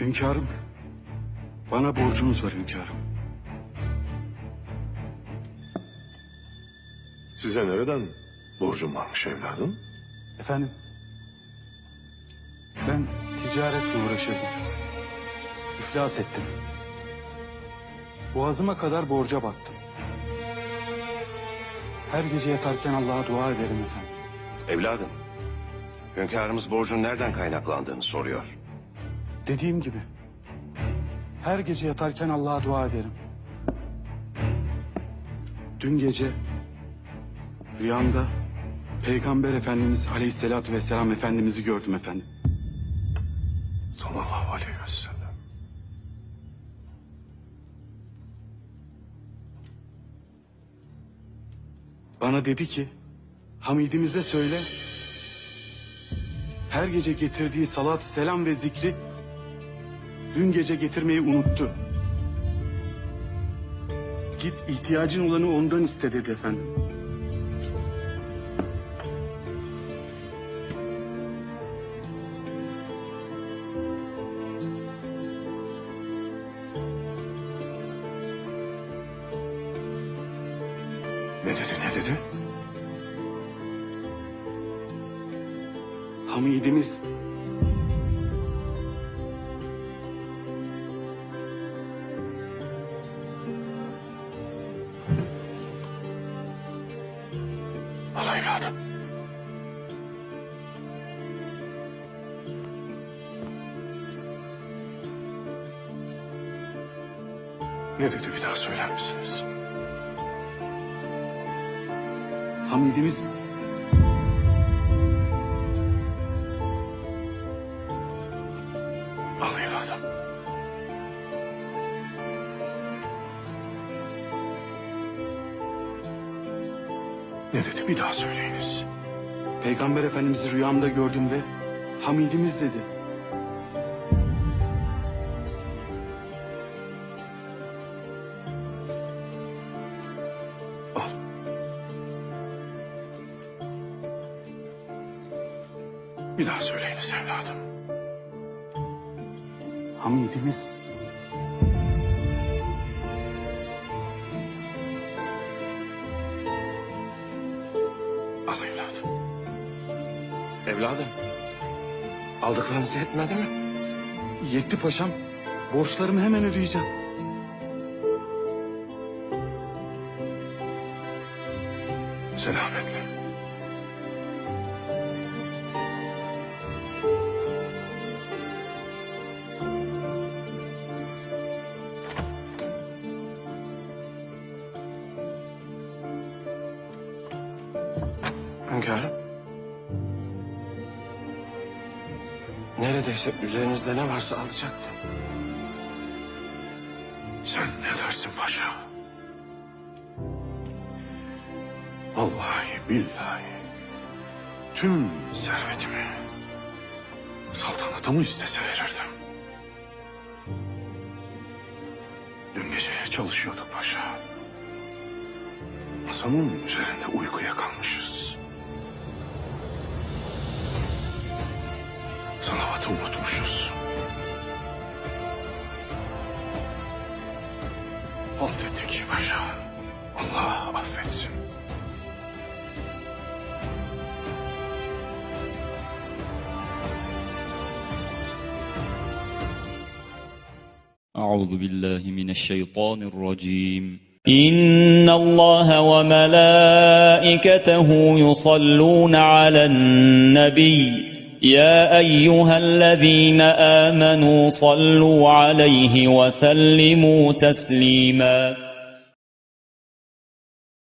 Hünkârım, bana borcunuz var hünkârım. Size nereden borcum varmış evladım? Efendim, ben ticaretle uğraşırdım. İflas ettim. Boğazıma kadar borca battım. Her gece yatarken Allah'a dua ederim efendim. Evladım, hünkârımız borcun nereden kaynaklandığını soruyor. Dediğim gibi, her gece yatarken Allah'a dua ederim. Dün gece rüyamda Peygamber Efendimiz Aleyhisselatü Vesselam Efendimiz'i gördüm efendim. Sallallahu aleyhi ve sellem. Bana dedi ki, Hamidimize söyle, her gece getirdiği salat, selam ve zikri dün gece getirmeyi unuttu. Git ihtiyacın olanı ondan iste dedi efendim. Ne dedi ne dedi? Hamidimiz evladım. Ne dedi bir daha söyler misiniz? Hamidimiz Ne dedi bir daha söyleyiniz. Peygamber Efendimiz'i rüyamda gördüm ve Hamidimiz dedi. Bir daha söyleyiniz evladım. Hamidimiz Evladım, aldıklarınız yetmedi mi? yetti paşam. Borçlarımı hemen ödeyeceğim. Selametle. Hünkârım. Neredeyse üzerinizde ne varsa alacaktım. Sen ne dersin paşa? Vallahi billahi tüm servetimi saltanatımı istese verirdim. Dün gece çalışıyorduk paşa. Masamın üzerinde uykuya kalmışız. Salavatı unutmuşuz. Halt ettik paşa. Allah affetsin. أعوذ بالله من الشيطان الرجيم إن الله وملائكته يصلون على النبي يا أيها الذين آمنوا صلوا عليه وسلموا تسليماً.